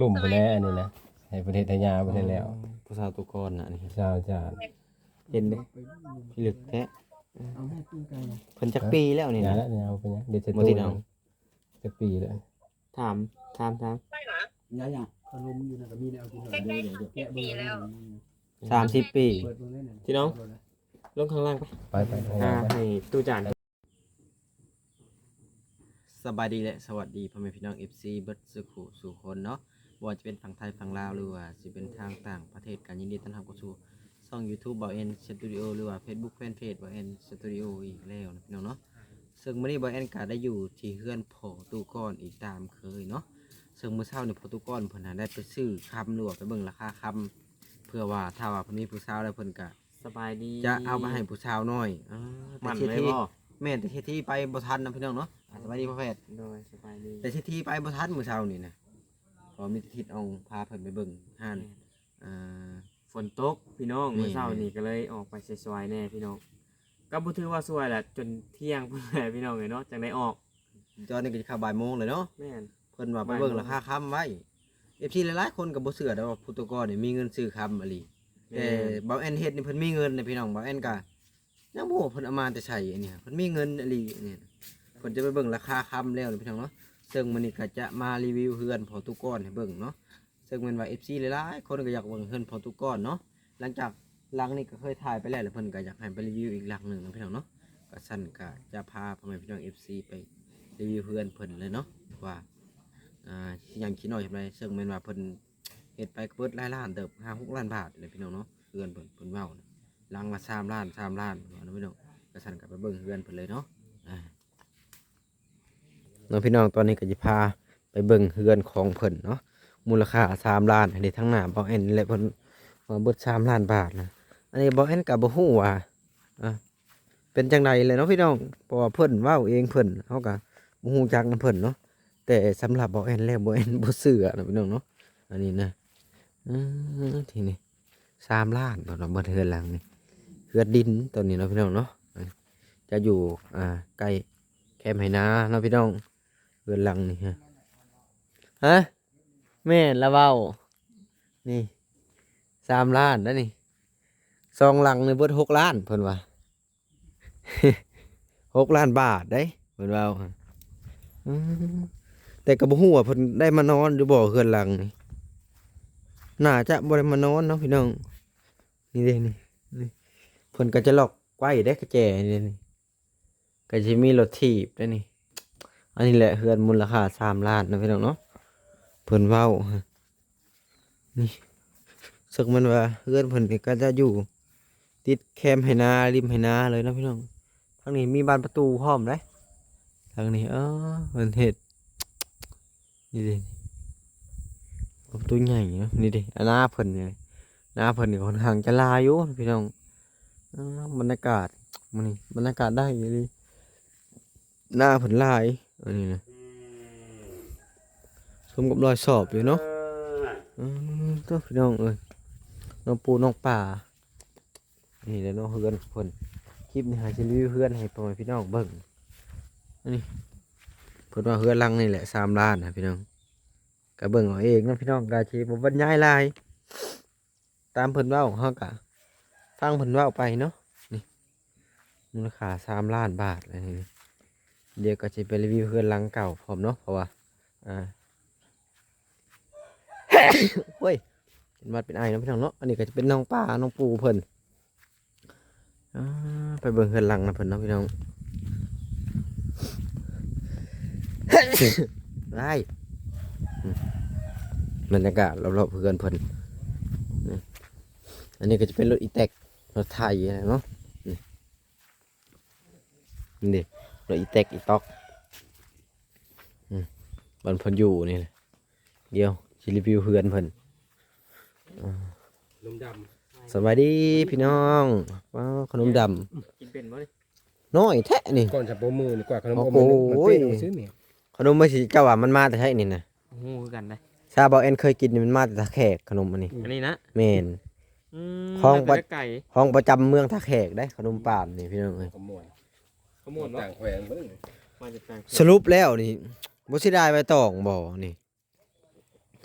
ลุ่มไปแล้วอันนี้นะให้ประเทศไทยยาประเทศแล้วผู้สาวตัวก่อนน่ะนี่ชาวจานเห็นเด้พิลึกแท้เพิ่นจักปีแล้วนี่ยานะแล้วยาวไปยังเดี๋ยวจะบ่ติดเอาจะปีเลยถามถามถามยายอะขนมอยู่นะก็มีแนวกินหน่อยเดียวเดี๋ยวแกะเบิ่งแล้วสามสิบปีเปิดเบิ่งได้หน่อยพี่น้องลงข้างล่างไปไปไปอ่าไปให้ตู้จานสบายดีและสวัสดีพ่อแม่พี่น้อง FC เบิร์ดสุขุสู่คนเนาะบ่ ว่าจะเป็นฝั่งไทยฝั่งลาวหรือว่าจะเป็นทางต่างประเทศกันยินดีต้อนรับเข้าสู่ช่อง YouTube บ่าวเอ็นสตูดิโอหรือว่า Facebook Fanpage บ่าวเอ็นสตูดิโออีกแล้วนะพี่น้องเนาะซึ่งมื้อนี้บ่าวเอ็นก็ได้อยู่ที่เฮือนพ่อตู้ก้อนอีกตามเคยเนาะซึ่งมื้อเช้านี่พ่อตู้ก้อนเพิ่นหาได้ไปซื้อคำหรือว่าไปเบิ่งราคาคำเพื่อว่าถ้าว่าเพิ่นมีผู้สาวแล้วเพิ่นก็สบายดีจะเอามาให้ผู้สาวน้อยอ่าแต่มันที่เลยที่บ่แม่นแต่ที่ที่ไปบ่ทันนะพี่น้องเนาะอ่าสบายดีพ่อแพทย์โดยสบายดีแต่ที่ที่ไปบ่ทันมื้อเช้านี่นะ พอมีทิศเอาพาเพิ่นไปเบิ่งห้านอ่าฝนตกพี่น้องนี่เมื่อเช้านี่ก็เลยออกไปสวยๆแน่พี่น้องก็บ่ถือว่าสวยแหละจนเที่ยงพุ่นแหละพี่น้องเลยเนาะจังได้ออกตอนนี้ก็จะเข้าบ่ายโมงเลยเนาะแม่นเพิ่นว่าไปเบิ่งราคาค้ำไว้ FC หลายๆคนก็บ่เชื่อดอกว่าผู้ตกรนี่มีเงินซื้อค้ำอะลีแม่แต่นบ่าวแอนเฮ็ดนี่เพิ่นมีเงินนะพี่น้องบ่าวแอนก็ยังบ่ฮู้ว่าเพิ่นเอามาแต่ใส่อันเนี่ยเพิ่นมีเงินอะลีเนี่ยเพิ่นจะไปเบิ่งราคาค้ำแล้วนะพี่น้องเนาะ ซึ่งมื้อนี้ก็จะมารีวิวเฮือนพอตุกอนให้เบิ่งเนาะซึ่งแมันว่า FC หลายๆคนก็อยากเบิ่งเฮือนพอตุกอนเนาะหลังจากหลังนี้ก็เคยถ่ายไปแล้วแล้วเพิ่นก็อยากให้ไปรีวิวอีกหลังหนึ่งนะพี่น้องเนาะก็สั่นก็จะพาพ่อแม่พี่น้อง FC ไปรีวิวเฮือนเพิ่นเลยเนาะว่าอ่าสิหยังขี้น้อยทำไรซึ่งแม่นว่าเพิ่นเฮ็ดไปเบิดหลายล้านเติบ5 6ล้านบาทเลยพี่น้องเนาะเฮือนเพิ่นเพิ่นเว้าหลังละ3ล้าน3ล้านเนาะพี่น้องก็สั่นก็ไปเบิ่งเฮือนเพิ่นเลยเนาะอ่า นาะพี่น้องตอนนี้ก็สิพาไปเบิ่งเฮือนของเพิ่นเนาะมูลค่าสามล้านอันนี้ทั้งหน้าบอเอ็นและเพิ่นว่าเบิดสามล้านบาทนะอันนี้บอเอ็นกับบ่ฮู้ว่าอะเป็นจังไดเลยเนาะพี่น้องเพราะว่าเพิ่นว้าเองเพิ่นเฮาก็บ่ฮู้จักนำเพิ่นเนาะแต่สำหรับบอเอ็นแล้วบอเอ็นบ่เชื่อนะพี่น้องเนาะอันนี้นะอือทีนี้สามล้านบ่เนาะบ่เทือนหลังนี่เฮือดดินตัวนี้เนาะพี่น้องเนาะจะอยู่อ่าใกล้แคมป์ไหนาเนาะพี่น้อง เฮือนหลังนี่ฮะฮะแม่นละเว้านี่สามล้านนะนี่สองหลังในเบิดหกล้านเพิ่นว่าหกล้านบาทได้เพิ่นว่าแต่ก็บ่ฮู้ว่าเพิ่นได้มานอนหรือบ่อเฮือนหลังนี่น่าจะบ่ได้มานอนเนาะพี่น้องนี่เด้นี่นี่เพิ่นก็จะลอกไว้ได้กระแจนี่เด้นี่ก็สิมีรถถีบได้นี่ อันนี้แหละเฮือนมูลค่าสามล้านนะพี่น้องเนาะเพิ่นเว้านี่สึกมันว่าเพื่อนเพิ่นก็จะอยู่ ติดแคมไหนาริมไหนาเลยนะพี่น้องทางนี้มีบานประตูพร้อมเลยทางนี้เออเพิ่นเฮ็ดนี่ดิประตูใหญ่เนาะนี่ดิหน้าเพิ่นนี่หน้าเพิ่นนี่ค่อนข้างจะลายอยู่พี่น้องบรรยากาศมันนี่บรรยากาศได้อยู่ดิหน้าเพิ่นลาย อันนี้นะสมกับรอยสอบอยู่เนาะอืมตัวพี่น้องเอ้ยน้องปูน้องป่า นี่แหล้วน้องเฮือนเพิ่นคลิปนี้หาชิรีวิวเฮือนให้พ่อแม่พี่น้องเบิ่งอันนี้เพิ่นว่าเฮือนลังนี่แหละสามล้านนะพี่น้องก็เบิ่งเอาเองนะพี่น้องกาชีบ่บรรยายลาย ตามเพิ่นเว้าเฮาก็ฟังเพิ่นเว้าไปเนาะนี่มูลค่าสามล้านบาทอะไรนี่ เดี๋ยวก็จะไปรีวิวเฮือนหลังเก่าพร้อมเนาะเพราะว่าอ่าเฮ้ยเป็นวัดเป็นไอเนาะพี่น้องเนาะอันนี้ก็จะเป็นน้องป้าน้องปูเพิ่นอ่าไปเบิ่งเฮือนหลังนะเพิ่นเนาะพี่น้องได้มบรรยากาศรอบๆเพื่อนเพิ่นอันนี้ก็จะเป็นรถอีแตกรถไทยอะไรเนาะนี่ นี่รถอีแตกอีตอกอืมบันเพิ่นอยู่นี่แหละเดี๋ยวชิรีวิวเพื่อนเพิ่นลมดสวัสดีพี่น้องว้าวขนมดกินเป็นบ่นี่ำน้อยแท้นี่ำก่อนจะโปรมือดีกว่าขนมโอ้โปรโหมือมันเปรี้ยวซื้อเนี่ยขนมไม่ใช่เจ้าว่ามันมาแต่ใช่นี่นะฮู้คือกันได้ชาบอเอ็นเคยกินนี่มันมาแต่ท่าแขกขนมอันนี้อันนี้นะเมนอืมของมันเป็นไก่ห้องประจำเมืองท่าแขกได้ขนมปามนี่พี่น้องเอ้ย ขมวนขมวดบ่ต่างแขวงเบิ่งมาจากต่างสรุปแล้วนี่บ่สิได้ไปตองบ่นี่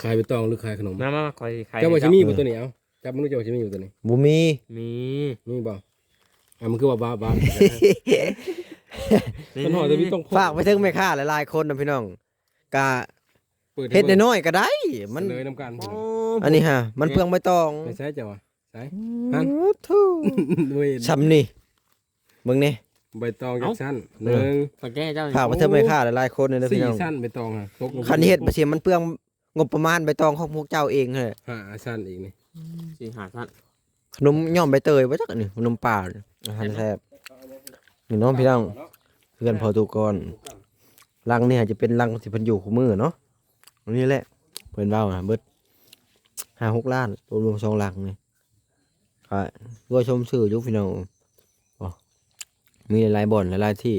ขายไปตองหรือขายขนมมามาคอยใครเจ้าว่าชิมีบ่ตัวนี้เอาจับมันรู้เจ้าว่าชิมีอยู่ตัวนี้บ่มีมีมีบ่อะมันคือว่าบ้าบ้ามันห่อจะมีต้องฝากไปถึงแม่ค้าหลายๆคนนะพี่น้องกะเปิดเฮ็ดน้อยๆก็ได้ มันเลยน้ำกันอันนี้ฮะมันเปลืองใบตองไม่ใช่เจ้าวะใช่ฮั่นทูด้วยซ้ำนี่เบิ่งนี่ ใบตองจากสั้นหนึ่งฝากแก้เจ้าฝากไปถึงแม่ค้าหลายๆคนเลยนะพี่สี่น้องสั้นใบตองฮะตกลงคันเฮ็ดบ่เสียมันเปลืองงบประมาณใบตองของพวกเจ้าเองเลยห้าสั้นอีกนี่สี่หาท่านขนมย่อมใบเตยบ่จักอันนี่ขนมป่าเนี่ยอาหารแซ่บนี่น้องพี่น้องเพื่อนพอตูกอนรังเนี่ยจะเป็นรังที่เพิ่นอยู่คู่มือเนาะอันนี้แหละเพิ่นเว้าน่ะเบิด5 6ล้านรวมๆสองหลังนี่ก็รวยชมชื่ออยู่พี่น้องอ๋อ มีหลายบ่อนหลายที่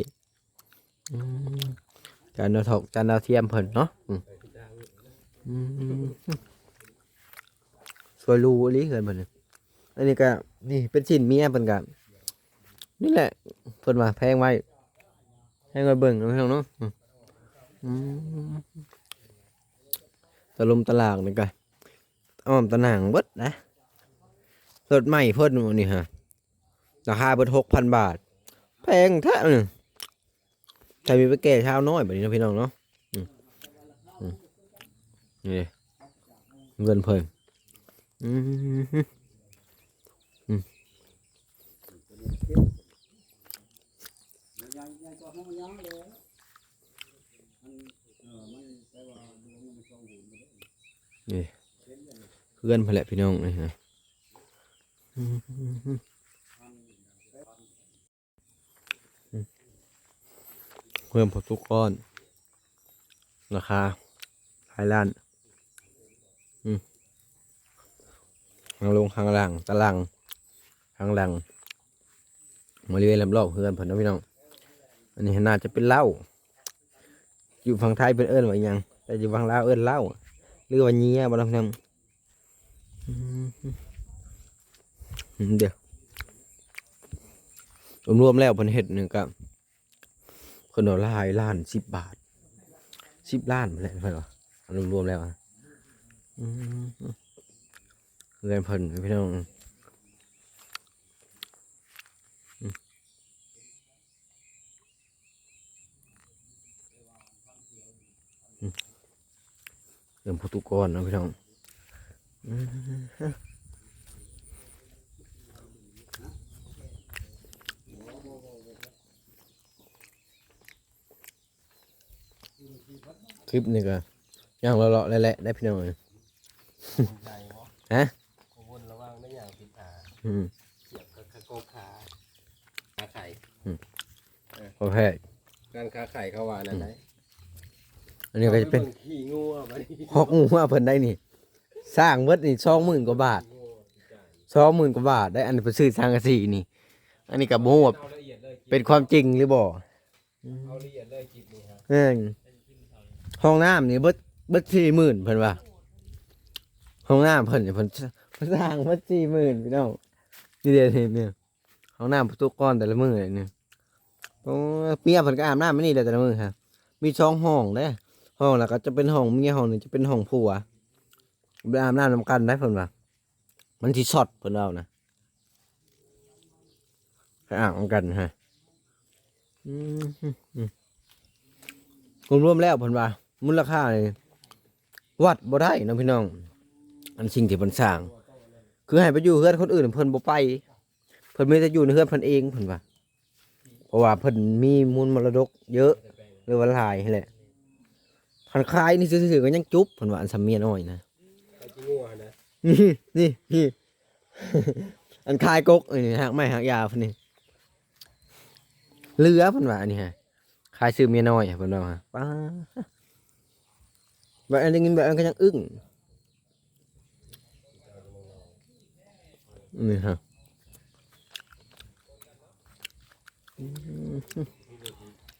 จานดาวทอกจานดาวเทียมเพิ่นเนาะสวยรูอลีเกินเพิ่นอันนี้ก็นี่เป็นชิ้นเมียเพิ่นก็นี่แหละเพิ่นว่าแพงไว้ให้เงินเบิ่งเนาะพี่น้องเนาะตะลุมตะลางนี่ก็อ้อมตะหนังเบิดนะรถใหม่เพิ่นว่านี่ฮะราคาเบิด6,000บาท พงแท้เลยใครมีไปแก่เช้าน้อยแบบนี้นะพี่น้องเนาะนี่เงินเพิ่มอืมอืมนี่เพื่อนพละพี่น้องนี่ฮะอืม เพิ่มพอทุกก้อน ราคาหลายล้านอืมทางลงทางหลังตะลังทางหลังบริเวณรอบเพื่อนเพิ่นนะพี่น้อง อันนี้น่าจะเป็นเหล้าอยู่ฝั่งไทยเป็นเอิ้นว่าอยัง แต่อยู่ฝั่งลาวเอิ้นเหล้าหรือว่าเงี้ยบ่ล่ะพี่น้องอืมอืมเดี๋ยวรวมๆแล้วเพิ่นเฮ็ดหนึ่งก็ คนเอาลายล้านสิบบาทสิบล้านมาแล้วเพื่อนวะรวมรวมๆแล้วอะเงินเพิ่นพี่น้องเงินโปรตุกอนนะพี่น้องอืม คลิปนี่ก็ย่างเลาะๆแหละๆได้พี่น้องเอ้ยฮะวนระวังได้อย่างผิดขาอืมเสียบกับโกขาขาไข่โอเคการขาไข่เขาว่านั่นไหนอันนี้ก็จะเป็นขี้งัวไปฮอกงูว่าเพิ่นได้นี่ สร้างเบิดนี่สองหมื่นกว่าบาทสองหมื่นกว่าบาทได้อันนี้ไปซื้อสร้างกะสีนี่ อันนี้กับโมว่าเอาละเอียดเลยเป็นความจริงหรือบ่เอาละเอียดเลยคลิปนี้ฮะเออ ห้องน้ำนี่เบิดเบิดสี่หมื่นเพิ่นว่าห้องน้ำเพิ่นเนี่ยเพิ่นเพิ่นสร้างเบิดสี่หมื่นพี่น้องนี่เดียวเนี่ยห้องน้ำประตูก้อนแต่ละมือเนี่ยโอ้เมียเพิ่นก็อาบน้ำไม่นี่เลยแต่ละมือครับมีสองห้องเด้ห้องแล้วก็จะเป็นห้องเมียห้องหนึ่งจะเป็นห้องผัวไปอาบน้ำนำกันได้เพิ่นว่ามันสิช็อตเพิ่นเอานะไปอาบนำกันฮะอืมอืมอืมรวมๆแล้วเพิ่นว่า มูลค่านี่วัดบ่ได้เนาะพี่น้อง อันสิ่งที่เพิ่นสร้าง คือให้ไปอยู่เฮือนคนอื่นเพิ่นบ่ไป เพิ่นมีแต่อยู่ในเฮือนเพิ่นเองเพิ่นว่าเพราะว่าเพิ่นมีมูลมรดก เยอะหรือว่าหลายนั่แหละคันคายนี่ซื่อๆก็ยังจุ๊บเพิ่นว่าอันสำเมียน้อยนะไอ้ขี้งัวนะนี่นี่นี่อันคายกกอันนี้หักไม้หักยาวเพิ่นนี่เหลือเพิ่นว่าอันนี้ฮะคายซื้อเมียน้อยเพิ่นว่าป้า แบบอันนี้แบบอันก็ยังอึ้งนี่ฮะ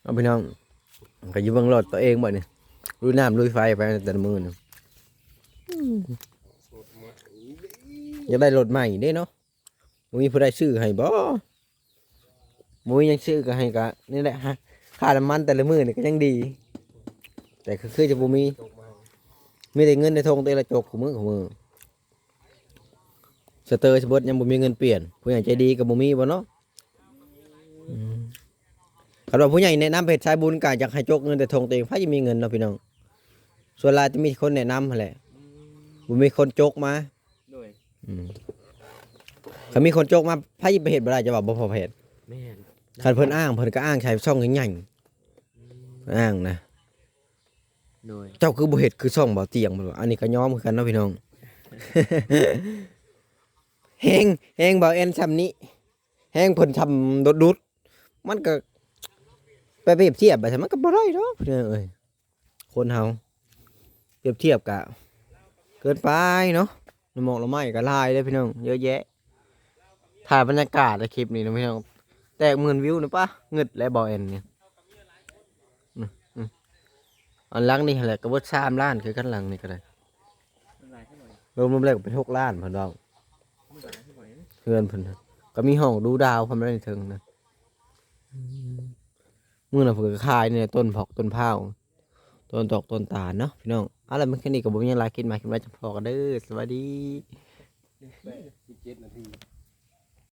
เอาพี่น้องก็อยู่เบิ่งรถตัวเองบ่นี่ลุยน้ำลุยไฟไปแต่ละมือนี่อยากได้รถใหม่ด้เนาะบ่มีผู้ใดซื้อให้บ่บ่มีหยังซื้อก็ให้ก็นี่แหละฮะค่าน้ำมันแต่ละมื้อนี่ก็ยังดี แต่คือคือจะบ่มี มีแต่เงินในทงแต่ละจกของมือของมือสเตอร์สเบิดยังบ่มีเงินเปลี่ยน ผู้ใหญ่ใจดีกับบ่มีบ่เนาะอืมคันว่าผู้ใหญ่แนะนำเพจสายบุญก็อยากให้จกเงินแต่ทงตัวเองไผจะมีเงินเนาะพี่น้อง ส่วนหลายจะมีคนแนะนำหั่นแหละบ่มีคนจกมาโดยอืมถ้ามีคนจกมาไผไปเฮ็ดบ่ได้จะว่าบ่พอเพจแม่นคันเพิ่นอ้างเพิ่นก็อ้างใช้ช่องใหญ่ๆเพิ่นอ้างนะ โดยเจ้าคือบ่เฮ็ดคือช่องบ่เตียงบ่อันนี้ก็ยอมคือกันเนาะพี่น้อง แฮงแฮงบ่แอนซ้ำนี้แฮงเพิ่นทำดดดุดมันก็ ไปเปรียบเทียบไปซะมันก็บ่ได้ดอกพี่น้องเอ้ยคนเฮาเปรียบเทียบกะเกินไปเนาะน้ำหมอกละไม้ก็ลายเลยพี่น้องเยอะแยะ ถ่ายบรรยากาศในคลิปนี้นะพี่น้อง แตกหมื่นวิวนะปะเงิดและบ่แอนเนี่ยอืมอืม อันหลังนี่แหละก็เบิดสามล้านคือกันหลังนี่ก็ได้หลายเท่าไหร่รวมรวมแล้วก็เป็นหกล้านเพิ่นเดาหลายเท่าไหร่เพื่อนเพิ่นน่ะก็มีห้องดูดาวพร้อมได้ในเทิงนะมื้อน่ะเพิ่นก็ขายเนี่ยต้นพอกต้นพร้าวต้นตอกต้นตาลเนาะพี่น้องเอะไรมันแค่นี้ก็บ่มีหยังหลายกินมากินมาจะพอกันเด้อสวัสดี สิบเจ็ดนาที